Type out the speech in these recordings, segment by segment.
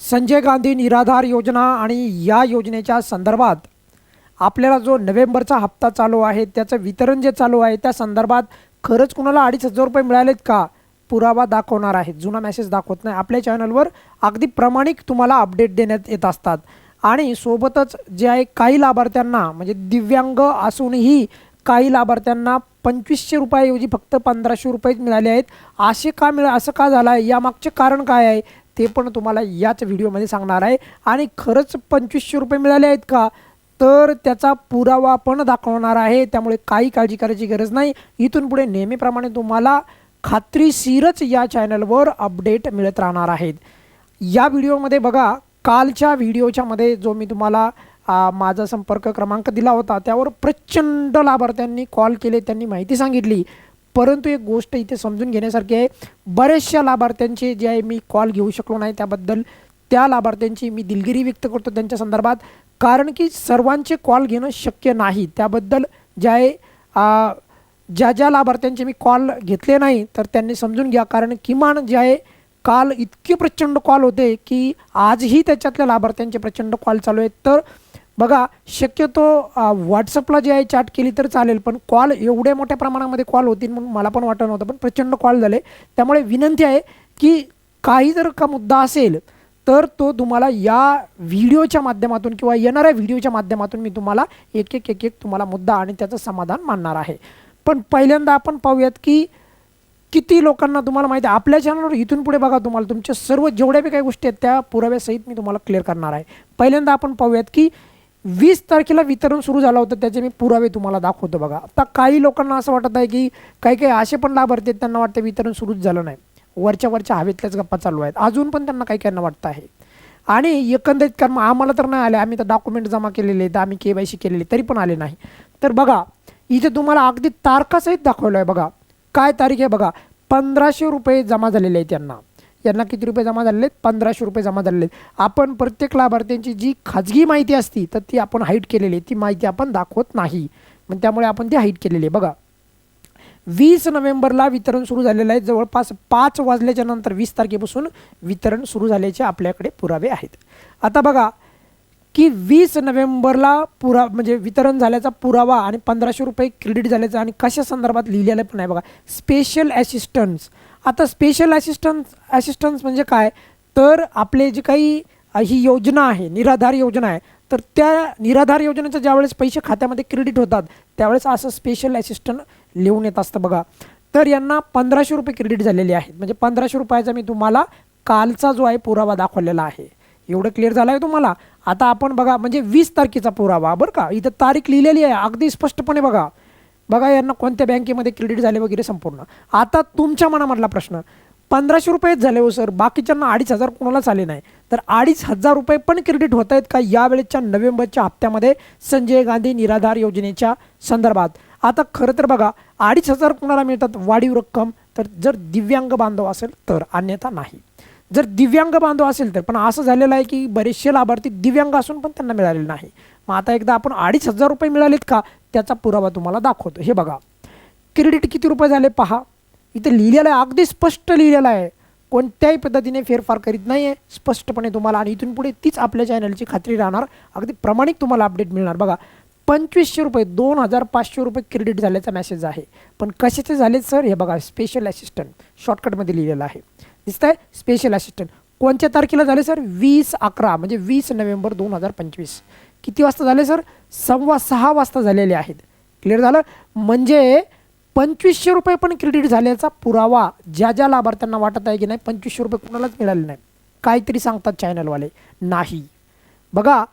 संजय गांधी निराधार योजना आणि या योजनेच्या संदर्भात आपल्याला जो नोव्हेंबरचा हप्ता चालू आहे त्याचं वितरण जे चालू आहे त्या संदर्भात खरंच कुणाला अडीच हजार रुपये मिळालेत का? पुरावा दाखवणार आहे जुना मेसेज दाखवत नाही. आपल्या चॅनलवर अगदी प्रामाणिक तुम्हाला अपडेट देण्यात येत असतात. आणि सोबतच जे आहे काही लाभार्थ्यांना म्हणजे दिव्यांग असूनही काही लाभार्थ्यांना पंचवीसशे रुपयाऐवजी फक्त पंधराशे रुपयेच मिळाले आहेत. असे का मिळा असं का झालं आहे यामागचे कारण काय आहे? ते पण तुम्हाला याच व्हिडिओमध्ये सांगणार आहे. आणि खरंच पंचवीसशे रुपये मिळाले आहेत का? तर त्याचा पुरावा पण दाखवणार आहे. त्यामुळे काही काळजी करायची गरज नाही. इथून पुढे नेहमीप्रमाणे तुम्हाला खात्रीशीरच या चॅनलवर अपडेट मिळत राहणार आहेत. या व्हिडिओमध्ये बघा कालच्या व्हिडिओच्यामध्ये जो मी तुम्हाला माझा संपर्क क्रमांक दिला होता त्यावर प्रचंड लाभार्थ्यांनी कॉल केले त्यांनी माहिती सांगितली. परंतु एक गोष्ट इथे समजून घेण्यासारखी आहे बऱ्याचशा लाभार्थ्यांचे जे आहे मी कॉल घेऊ शकलो नाही त्याबद्दल. त्या लाभार्थ्यांची मी दिलगिरी व्यक्त करतो त्यांच्या संदर्भात. कारण की सर्वांचे कॉल घेणं शक्य नाही. त्याबद्दल जे आहे ज्या ज्या लाभार्थ्यांचे मी कॉल घेतले नाही तर त्यांनी समजून घ्या. कारण किमान जे आहे काल इतके प्रचंड कॉल होते की आजही त्याच्यातल्या लाभार्थ्यांचे प्रचंड कॉल चालू आहेत. तर बघा शक्यतो व्हॉट्सअपला जे आहे चॅट केली तर चालेल पण कॉल एवढ्या मोठ्या प्रमाणामध्ये कॉल होतील म्हणून मला पण वाटत नव्हतं पण प्रचंड कॉल झाले. त्यामुळे विनंती आहे की काही जर का मुद्दा असेल तर तो तुम्हाला या व्हिडिओच्या माध्यमातून किंवा येणाऱ्या व्हिडिओच्या माध्यमातून मी तुम्हाला एक एक एक एक तुम्हाला मुद्दा आणि त्याचं समाधान मानणार आहे. पण पहिल्यांदा आपण पाहूयात की किती लोकांना तुम्हाला माहिती आहे आपल्या चॅनलवर इथून पुढे बघा तुम्हाला तुमच्या सर्व जेवढ्या बी काही गोष्टी आहेत त्या पुराव्यासहित मी तुम्हाला क्लिअर करणार आहे. पहिल्यांदा आपण पाहूयात की वीस तारखेला वितरण सुरू झालं होतं त्याचे मी पुरावे तुम्हाला दाखवतो बघा. आता काही लोकांना असं वाटत आहे की काही काही असे पण लाभार्थी आहेत त्यांना वाटतं वितरण सुरूच झालं नाही. वरच्या वरच्या हवेतल्याच गप्पा चालू आहेत. अजून पण त्यांना काही काहींना वाटतं आहे. आणि एकंदरीत कारण मग आम्हाला तर नाही आले आम्ही तर डॉक्युमेंट जमा केलेले आहेत आम्ही के वाय सी केलेले तरी पण आले नाही. तर बघा इथे तुम्हाला अगदी तारखासहित दाखवलं आहे बघा. काय तारीख आहे बघा? पंधराशे रुपये जमा झालेले आहेत त्यांना. त्यांना किती रुपये जमा झालेले आहेत पंधराशे रुपये जमा झालेले आहेत आपण प्रत्येक लाभार्थ्यांची जी खाजगी माहिती असती तर ती आपण हाईट केलेली आहे. ती माहिती आपण दाखवत नाही. मग त्यामुळे आपण ती हाईट केलेली आहे. बघा. वीस नोव्हेंबरला वितरण सुरू झालेलं आहे. जवळपास पाच वाजल्याच्या नंतर वीस तारखेपासून वितरण सुरू झाल्याचे आपल्याकडे पुरावे आहेत. आता बघा की वीस नोव्हेंबरला पुरा म्हणजे वितरण झाल्याचा पुरावा आणि पंधराशे रुपये क्रेडिट झाल्याचा आणि कशा संदर्भात लिहिलेलं पण आहे बघा. स्पेशल असिस्टन्स आता स्पेशल असिस्टन्स असिस्टन्स म्हणजे काय? तर आपले जे काही ही योजना आहे निराधार योजना आहे तर त्या निराधार योजनेचं ज्यावेळेस पैसे खात्यामध्ये क्रेडिट होतात त्यावेळेस असं स्पेशल असिस्टंट लिहून येत असतं बघा. तर यांना पंधराशे रुपये क्रेडिट झालेले आहेत. म्हणजे पंधराशे रुपयाचा मी तुम्हाला कालचा जो आहे पुरावा दाखवलेला आहे. एवढं क्लिअर झालं आहे तुम्हाला? आता आपण बघा म्हणजे वीस तारखेचा पुरावा बरं का? इथं तारीख लिहिलेली आहे अगदी स्पष्टपणे बघा. बघा यांना कोणत्या बँकेमध्ये क्रेडिट झाले वगैरे संपूर्ण. आता तुमच्या मनामधला प्रश्न पंधराशे रुपयेच झाले हो सर बाकीच्यांना अडीच हजार कोणालाच आले नाही. तर अडीच हजार रुपये पण क्रेडिट होत आहेत का यावेळेच्या नोव्हेंबरच्या हप्त्यामध्ये संजय गांधी निराधार योजनेच्या संदर्भात? आता खरं तर बघा अडीच हजार कोणाला मिळतात वाढीव रक्कम तर जर दिव्यांग बांधव असेल तर अन्यथा नाही. जर दिव्यांग बांधव असेल तर पण असं झालेलं आहे की बरेचसे लाभार्थी दिव्यांग असून पण त्यांना मिळालेले नाही. मग आता एकदा आपण अडीच हजार रुपये मिळालेत का त्याचा पुरावा तुम्हाला दाखवतो. हे बघा. क्रेडिट किती रुपये झाले पहा. इथे लिहिलेलं आहे अगदी स्पष्ट लिहिलेलं आहे. कोणत्याही पद्धतीने फेरफार करीत नाही आहे स्पष्टपणे तुम्हाला आणि इथून पुढे तीच आपल्या चॅनलची खात्री राहणार. अगदी प्रामाणिक तुम्हाला अपडेट मिळणार. बघा पंचवीसशे रुपये दोन हजार पाचशे रुपये क्रेडिट झाल्याचा मेसेज आहे. पण कशाचे झाले सर हे बघा स्पेशल असिस्टंट शॉर्टकटमध्ये लिहिलेलं आहे. दिसतंय? स्पेशल असिस्टंट कोणत्या तारखेला झाले सर वीस अकरा म्हणजे वीस नोव्हेंबर दोन हजार पंचवीस. किती वाजता झाले सर सव्वा सहा वाजता झालेले आहेत. क्लिअर झालं? म्हणजे पंचवीसशे रुपये पण क्रेडिट झाल्याचा पुरावा ज्या ज्या लाभार्थ्यांना वाटत आहे की नाही पंचवीसशे रुपये कुणालाच मिळाले नाही. काहीतरी सांगतात चॅनलवाले नाही. बघा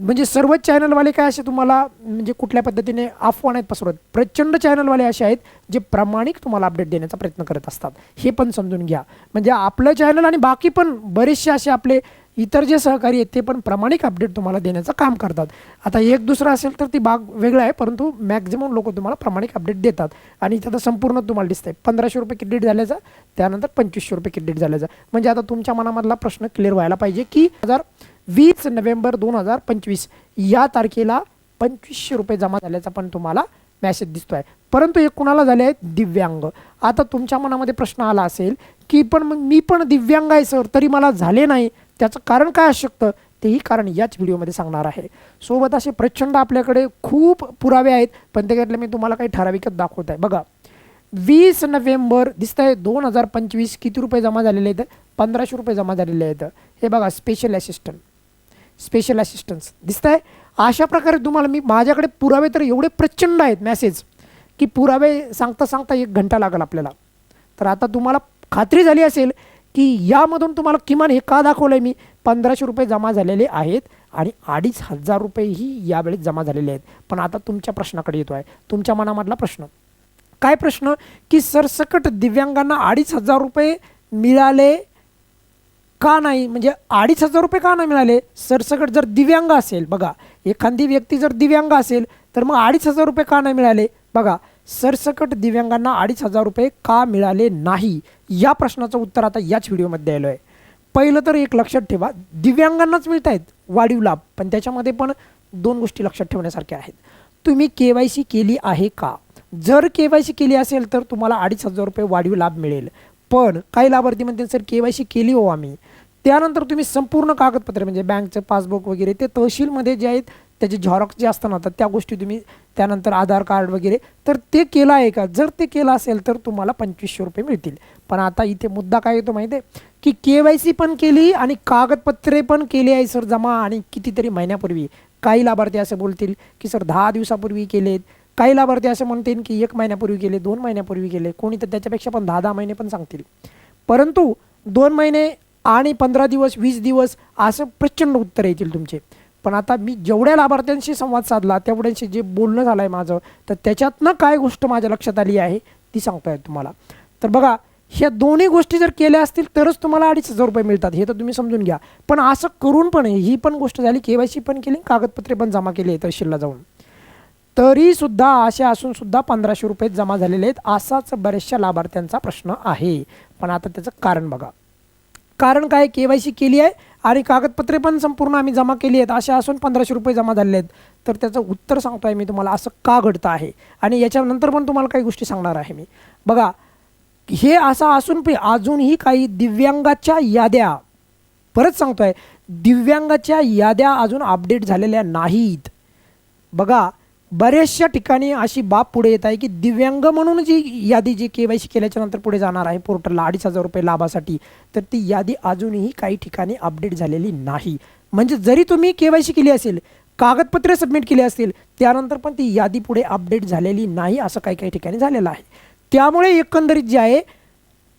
म्हणजे सर्वच चॅनलवाले काय असे तुम्हाला म्हणजे कुठल्या पद्धतीने अफवा नाहीत पसरवत प्रचंड चॅनलवाले असे आहेत जे प्रामाणिक तुम्हाला अपडेट देण्याचा प्रयत्न करत असतात. हे पण समजून घ्या. म्हणजे आपलं चॅनल आणि बाकी पण बरेचसे असे आपले इतर जे सहकारी आहेत ते पण प्रामाणिक अपडेट तुम्हाला देण्याचं काम करतात. आता एक दुसरं असेल तर ती बाग वेगळं आहे परंतु मॅक्झिमम लोक तुम्हाला प्रामाणिक अपडेट देतात. आणि इथं संपूर्ण तुम्हाला दिसतंय. पंधराशे रुपये क्रेडिट झाल्याचा त्यानंतर पंचवीसशे रुपये क्रेडिट झाल्याचा. म्हणजे आता तुमच्या मनामधला प्रश्न क्लिअर व्हायला पाहिजे की हजार वीस नोव्हेंबर दोन हजार पंचवीस. या तारखेला पंचवीसशे रुपये जमा झाल्याचा पण तुम्हाला मॅसेज दिसतो आहे परंतु हे कुणाला झाले आहेत? दिव्यांग. आता तुमच्या मनामध्ये प्रश्न आला असेल की पण मग मी पण दिव्यांग आहे सर तरी मला झाले नाही. त्याचं कारण काय असू शकतं? तेही कारण याच व्हिडिओमध्ये सांगणार आहे. सोबत असे प्रचंड आपल्याकडे खूप पुरावे आहेत पण त्याच्यातले मी तुम्हाला काही ठराविकच दाखवत आहे बघा वीस नोव्हेंबर दिसत आहे दोन हजार पंचवीस किती रुपये जमा झालेले आहेत? पंधराशे रुपये जमा झालेले आहेत. हे बघा स्पेशल असिस्टंट स्पेशल असिस्टन्स दिसत आहे अशा प्रकारे तुम्हाला मी माझ्याकडे पुरावे तर एवढे प्रचंड आहेत मॅसेज की पुरावे सांगता सांगता एक घंटा लागेल आपल्याला. तर आता तुम्हाला खात्री झाली असेल की यामधून तुम्हाला किमान हे का दाखवलं आहे मी? पंधराशे रुपये जमा झालेले आहेत आणि अडीच हजार रुपयेही यावेळेस जमा झालेले आहेत. पण आता तुमच्या प्रश्नाकडे येतो आहे तुमच्या मनामधला प्रश्न. काय प्रश्न? की सरसकट दिव्यांगांना अडीच हजार रुपये मिळाले का नाही? म्हणजे अडीच हजार रुपये का नाही मिळाले? सरसकट जर दिव्यांग असेल बघा एखादी व्यक्ती जर दिव्यांग असेल तर मग अडीच हजार रुपये का नाही मिळाले? बघा सरसकट दिव्यांगांना अडीच हजार रुपये का मिळाले नाही? या प्रश्नाचं उत्तर आता याच व्हिडिओमध्ये आलो आहे पहिलं तर एक लक्षात ठेवा दिव्यांगांनाच मिळत आहेत वाढीव लाभ पण त्याच्यामध्ये पण दोन गोष्टी लक्षात ठेवण्यासारख्या आहेत. तुम्ही के वाय सी केली आहे का? जर के वाय सी केली असेल तर तुम्हाला अडीच हजार रुपये वाढीव लाभ मिळेल. पण काही लाभार्थी म्हणतील सर के वाय सी केली हो आम्ही. त्यानंतर तुम्ही संपूर्ण कागदपत्रे म्हणजे बँकचं पासबुक वगैरे ते तहसीलमध्ये जे आहेत त्याचे झॉरॉक्स जे असताना तर त्या गोष्टी तुम्ही त्यानंतर आधार कार्ड वगैरे तर ते केलं आहे का? जर ते केलं असेल तर तुम्हाला पंचवीसशे रुपये मिळतील. पण आता इथे मुद्दा काय येतो माहिती आहे? की के वाय सी पण केली आणि कागदपत्रे पण केली आहे सर जमा आणि कितीतरी महिन्यापूर्वी. काही लाभार्थी असं बोलतील की सर दहा दिवसापूर्वी केलेत. काही लाभार्थी असं म्हणतील की एक महिन्यापूर्वी केले दोन महिन्यापूर्वी केले. कोणी तर त्याच्यापेक्षा पण दहा दहा महिने पण सांगतील. परंतु दोन महिने आणि पंधरा दिवस वीस दिवस असं प्रचंड उत्तर येतील तुमचे. पण आता मी जेवढ्या लाभार्थ्यांशी संवाद साधला तेवढ्यांशी जे बोलणं झालं आहे माझं तर त्याच्यातनं काय गोष्ट माझ्या लक्षात आली आहे ती सांगता येईल तुम्हाला. तर बघा ह्या दोन्ही गोष्टी जर केल्या असतील तरच तुम्हाला अडीच हजार रुपये मिळतात हे तर तुम्ही समजून घ्या. पण असं करून पण ही पण गोष्ट झाली के वाय सी पण केली कागदपत्रे पण जमा केली आहे तहसीलला जाऊन. तरीसुद्धा असे असूनसुद्धा पंधराशे रुपये जमा झालेले आहेत असाच बऱ्याचशा लाभार्थ्यांचा प्रश्न आहे. पण आता त्याचं कारण बघा. कारण काय? के वाय सी केली आहे आणि कागदपत्रे पण संपूर्ण आम्ही जमा केली आहेत. अशा असून पंधराशे रुपये जमा झाले आहेत. तर त्याचं उत्तर सांगतो आहे मी तुम्हाला. असं का घडतं आहे? आणि याच्यानंतर पण तुम्हाला काही गोष्टी सांगणार आहे मी. बघा हे असं असून पण अजूनही काही दिव्यांगाच्या याद्या परत सांगतो आहे दिव्यांगाच्या याद्या अजून अपडेट झालेल्या नाहीत. बघा बऱ्याचशा ठिकाणी अशी बाब पुढे येत आहे की दिव्यांग म्हणून जी यादी जी के वाय सी केल्याच्यानंतर पुढे जाणार आहे पोर्टलला अडीच हजार रुपये लाभासाठी तर ती यादी अजूनही काही ठिकाणी अपडेट झालेली नाही. म्हणजे जरी तुम्ही के वाय सी केली असेल कागदपत्रे सबमिट केली असतील त्यानंतर पण ती यादी पुढे अपडेट झालेली नाही असं काही काही ठिकाणी झालेलं आहे. त्यामुळे एकंदरीत जे आहे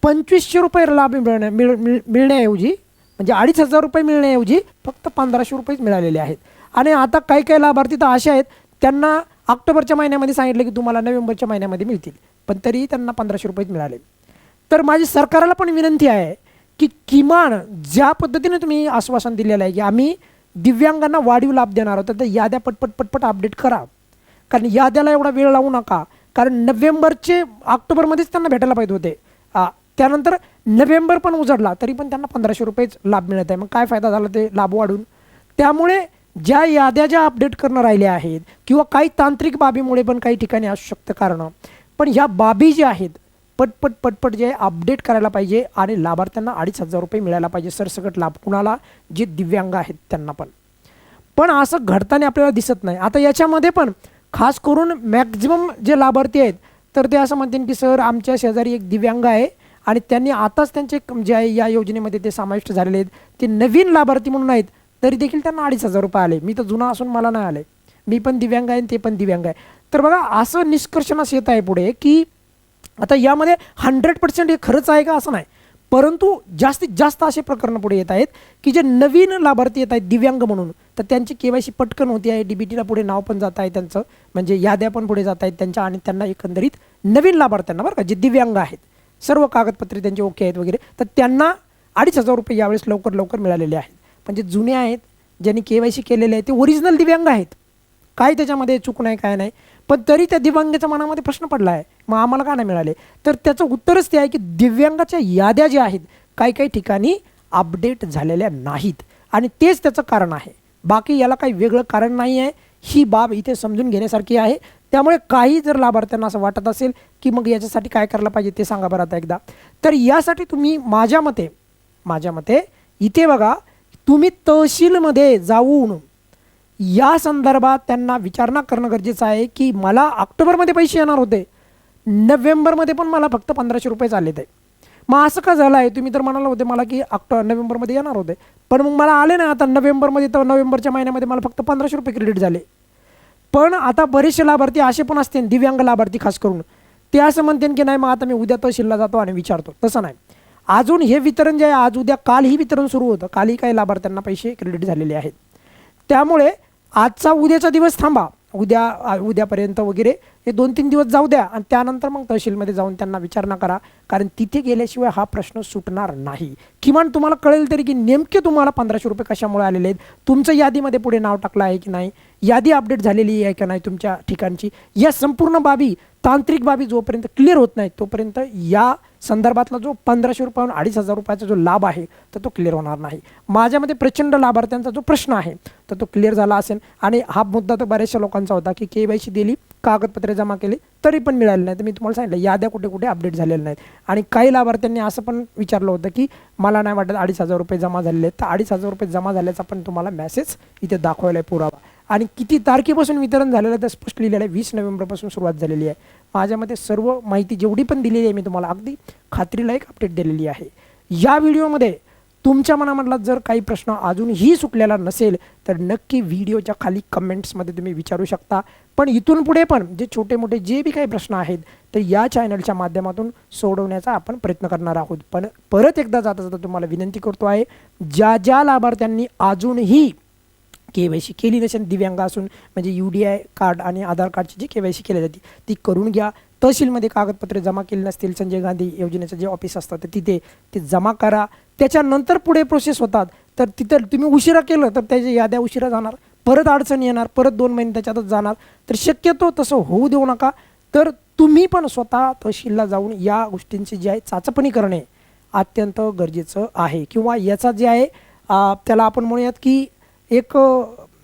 पंचवीसशे रुपये लाभ मिळण्या मिळ मिळ मिळण्याऐवजी म्हणजे अडीच हजार रुपये मिळण्याऐवजी फक्त पंधराशे रुपयेच मिळालेले आहेत. आणि आता काही काही लाभार्थी तर असे आहेत त्यांना ऑक्टोबरच्या महिन्यामध्ये सांगितलं की तुम्हाला नोव्हेंबरच्या महिन्यामध्ये मिळतील पण तरीही त्यांना पंधराशे रुपयेच मिळाले. तर माझी सरकारला पण विनंती आहे की किमान ज्या पद्धतीने तुम्ही आश्वासन दिलेलं आहे की आम्ही दिव्यांगांना वाढीव लाभ देणार आहोत तर याद्या पटपट पटपट अपडेट करा. कारण याद्याला एवढा वेळ लावू नका. कारण नोव्हेंबरचे ऑक्टोबरमध्येच त्यांना भेटायला पाहिजे होते. आ, त्यानंतर नोव्हेंबर पण उजडला तरी पण त्यांना पंधराशे रुपयेच लाभ मिळत आहे. मग काय फायदा झाला ते लाभ वाढून? त्यामुळे ज्या याद्या ज्या अपडेट करणं राहिल्या आहेत किंवा काही तांत्रिक बाबीमुळे पण काही ठिकाणी असू शकतं कारण पण ह्या बाबी ज्या आहेत पटपट पटपट जे अपडेट करायला पाहिजे आणि लाभार्थ्यांना अडीच हजार रुपये मिळायला पाहिजे सरसकट लाभ कुणाला? जे दिव्यांग आहेत त्यांना पण. पण असं घडताना आपल्याला दिसत नाही. आता याच्यामध्ये पण खास करून मॅक्झिमम जे लाभार्थी आहेत तर ते असं म्हणतील की सर आमच्या शेजारी एक दिव्यांग आहे आणि त्यांनी आताच त्यांचे जे आहे या योजनेमध्ये ते समाविष्ट झालेले आहेत ते नवीन लाभार्थी म्हणून आहेत तरी देखील त्यांना अडीच हजार रुपये आले. मी तर जुना असून मला नाही आले. मी पण दिव्यांग आहे आणि ते पण दिव्यांग आहे. तर बघा असं निष्कर्षणास येत आहे पुढे की आता यामध्ये हंड्रेड पर्सेंट हे खरंच आहे का असं नाही. परंतु जास्तीत जास्त असे प्रकरणं पुढे येत आहेत की जे नवीन लाभार्थी येत आहेत दिव्यांग म्हणून. तर त्यांची के वाय सी पटकन होती आहे. डी बी टीला पुढे नाव पण जात आहे त्यांचं. म्हणजे याद्या पण पुढे जात आहेत त्यांच्या आणि त्यांना एकंदरीत नवीन लाभार्थ्यांना बरं का जे दिव्यांग आहेत. सर्व कागदपत्रे त्यांचे ओके आहेत वगैरे. तर त्यांना अडीच हजार रुपये यावेळेस लवकर लवकर मिळालेले आहेत. म्हणजे जुने आहेत ज्यांनी के वाय सी केलेले आहे ते ओरिजिनल दिव्यांग आहेत. काय त्याच्यामध्ये चूक नाही काय नाही. पण तरी त्या दिव्यांगाच्या मनामध्ये प्रश्न पडला आहे. मग आम्हाला का नाही मिळाले? तर त्याचं उत्तरच ते आहे की दिव्यांगाच्या याद्या ज्या आहेत काही काही ठिकाणी अपडेट झालेल्या नाहीत. आणि तेच त्याचं कारण आहे. बाकी याला काही वेगळं कारण नाही आहे. ही बाब इथे समजून घेण्यासारखी आहे. त्यामुळे काही जर लाभार्थ्यांना असं वाटत असेल की मग याच्यासाठी काय करायला पाहिजे ते सांगा बरं आता एकदा. तर यासाठी तुम्ही माझ्या मते माझ्या मते इथे बघा तुम्ही तहसीलमध्ये जाऊन या संदर्भात त्यांना विचारणा करणं गरजेचं आहे की मला ऑक्टोबरमध्ये पैसे येणार होते. नोव्हेंबरमध्ये पण मला फक्त पंधराशे रुपये चालले ते मग असं का झालं आहे तुम्ही तर म्हणाला होते मला की ऑक्टो नोव्हेंबरमध्ये येणार होते. पण मग मला आले ना आता. नोव्हेंबरमध्ये तर नोव्हेंबरच्या महिन्यामध्ये मला फक्त पंधराशे रुपये क्रेडिट झाले. पण आता बरेचसे लाभार्थी असे पण असतील दिव्यांग लाभार्थी खास करून. ते असं म्हणतील की नाही मग आता मी उद्या तहसीलला जातो आणि विचारतो. तसं नाही. अजून हे वितरण जे आहे आज उद्या कालही वितरण सुरू होतं. कालही काही लाभार्थ्यांना पैसे क्रेडिट झालेले आहेत. त्यामुळे आजचा उद्याचा दिवस थांबा. उद्या उद्यापर्यंत वगैरे हे दोन तीन दिवस जाऊ द्या आणि त्यानंतर मग तहसीलमध्ये जाऊन त्यांना विचारणा करा. कारण तिथे गेल्याशिवाय हा प्रश्न सुटणार नाही. किमान तुम्हाला कळेल तरी की नेमके तुम्हाला पंधराशे रुपये कशामुळे आलेले आहेत? तुमचं यादीमध्ये पुढे नाव टाकलं आहे की नाही? यादी अपडेट झालेली आहे की नाही तुमच्या ठिकाणची? या संपूर्ण बाबी तांत्रिक बाबी जोपर्यंत क्लिअर होत नाही तोपर्यंत या संदर्भातला जो पंधराशे रुपयाहून अडीच हजार रुपयाचा जो लाभ आहे तर तो क्लिअर होणार नाही. माझ्यामध्ये प्रचंड लाभार्थ्यांचा जो प्रश्न आहे तर तो क्लिअर झाला असेल. आणि हा मुद्दा तर बऱ्याचशा लोकांचा होता की के वाय सी दिली कागदपत्रे जमा केली तरी पण मिळाले नाही तर मी तुम्हाला सांगितलं याद्या कुठे कुठे अपडेट झालेल्या नाहीत. आणि काही लाभार्थ्यांनी असं पण विचारलं होतं की मला नाही वाटत अडीच हजार रुपये जमा झालेले आहेत. तर अडीच हजार रुपये जमा झाल्याचा पण तुम्हाला मेसेज इथे दाखवायला आहे पुरावा. आणि किती तारखेपासून वितरण झालेलं आहे तर स्पष्ट लिहिलेलं आहे वीस नोव्हेंबरपासून सुरुवात झालेली आहे. माझ्यामध्ये सर्व माहिती जेवढी पण दिलेली आहे मी तुम्हाला अगदी खात्रीला एक अपडेट दिलेली आहे. या व्हिडिओमध्ये तुमच्या मनामधला जर काही प्रश्न अजूनही सुटलेला नसेल तर नक्की व्हिडिओच्या खाली कमेंट्समध्ये तुम्ही विचारू शकता. पण इथून पुढे पण जे छोटे मोठे जे बी काही प्रश्न आहेत तर या चॅनलच्या माध्यमातून सोडवण्याचा आपण प्रयत्न करणार आहोत. पण परत एकदा जाता जाता तुम्हाला विनंती करतो आहे ज्या ज्या लाभार्थ्यांनी अजूनही के वाय सी केली नसेल दिव्यांग असून म्हणजे यू डी आय कार्ड आणि आधार कार्डची जी के वाय सी केली जाते ती करून घ्या. तहसीलमध्ये कागदपत्रे जमा केली नसतील संजय गांधी योजनेचं जे ऑफिस असतं तर तिथे ते जमा करा. त्याच्यानंतर पुढे प्रोसेस होतात. तर तिथं तुम्ही उशिरा केलं तर त्याच्या याद्या उशिरा जाणार. परत अडचण येणार परत दोन महिने त्याच्यातच जाणार. तर शक्यतो तसं होऊ देऊ नका. तर तुम्ही पण स्वतः तहसीलला जाऊन या गोष्टींची जी आहे चाचपणी करणे अत्यंत गरजेचं आहे. किंवा याचा जे आहे त्याला आपण म्हणूयात की एक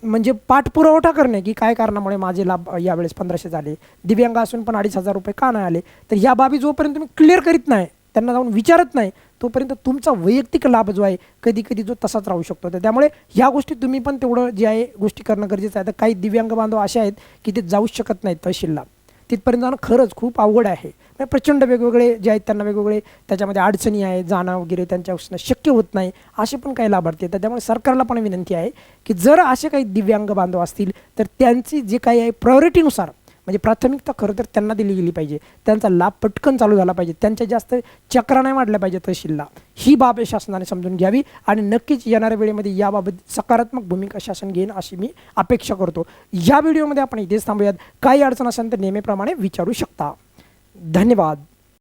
म्हणजे पाठपुरवठा करणे की काय कारणामुळे माझे लाभ यावेळेस पंधराशे झाले. दिव्यांग असून पण अडीच हजार रुपये का नाही आले? तर या बाबी जोपर्यंत तुम्ही क्लिअर करीत नाही त्यांना जाऊन विचारत नाही तोपर्यंत तुमचा वैयक्तिक लाभ जो आहे कधी कधी जो तसाच राहू शकतो. तर त्यामुळे ह्या गोष्टी तुम्ही पण तेवढं जे आहे गोष्टी करणं गरजेचं आहे. तर काही दिव्यांग बांधव असे आहेत की ते जाऊच शकत नाहीत तहसीलला. तिथपर्यंत जाणं खरंच खूप अवघड आहे. प्रचंड वेगवेगळे जे आहेत त्यांना वेगवेगळे त्याच्यामध्ये अडचणी आहे जाणं वगैरे त्यांच्या शक्य होत नाही असे पण काही लाभार्थी आहेत. तर त्यामुळे सरकारला पण विनंती आहे की जर असे काही दिव्यांग बांधव असतील तर त्यांची जे काही आहे प्रायोरिटीनुसार म्हणजे प्राथमिकता खरं तर त्यांना दिली गेली पाहिजे. त्यांचा लाभ पटकन चालू झाला पाहिजे. त्यांच्या जास्त चक्रा नाही वाढल्या पाहिजे तहसीलला. ही बाब शासनाने समजून घ्यावी आणि नक्कीच येणाऱ्या वेळेमध्ये याबाबत सकारात्मक भूमिका शासन घेईन अशी मी अपेक्षा करतो. या व्हिडिओमध्ये आपण इथेच थांबूयात. काही अडचण असेल तर नेहमीप्रमाणे विचारू शकता. धन्यवाद.